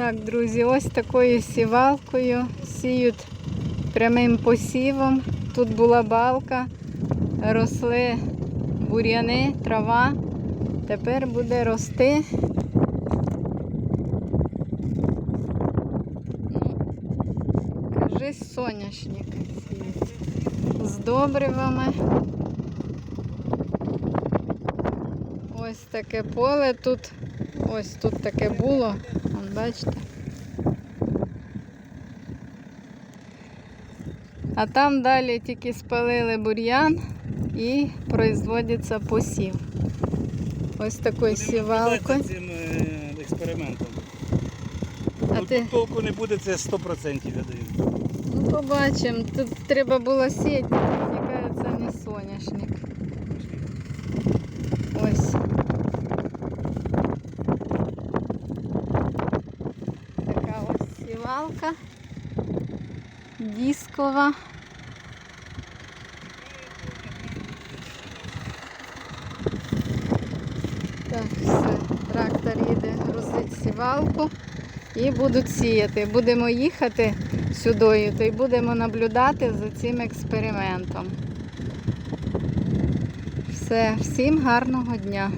Так, друзі, ось такою сівалкою сіють прямим посівом. Тут була балка, росли бур'яни, трава. Тепер буде рости. Кажись, соняшник. З добривами. Ось таке поле тут. Ось тут таке було. Вон, бачите. А там далі тільки спалили бур'ян і производиться посів. Ось такою сівалкою. Цим е, експериментом. А Тут ти толку не буде, це 100% я даю. ну, побачимо. Тут треба було сіяти, яка це не соняшник. Ось. Така ось. Дискова. Так, все. Трактор їде грузить сівалку і будуть сіяти. Будемо їхати сюди, то й будемо наблюдати за цим експериментом. Все, всім гарного дня.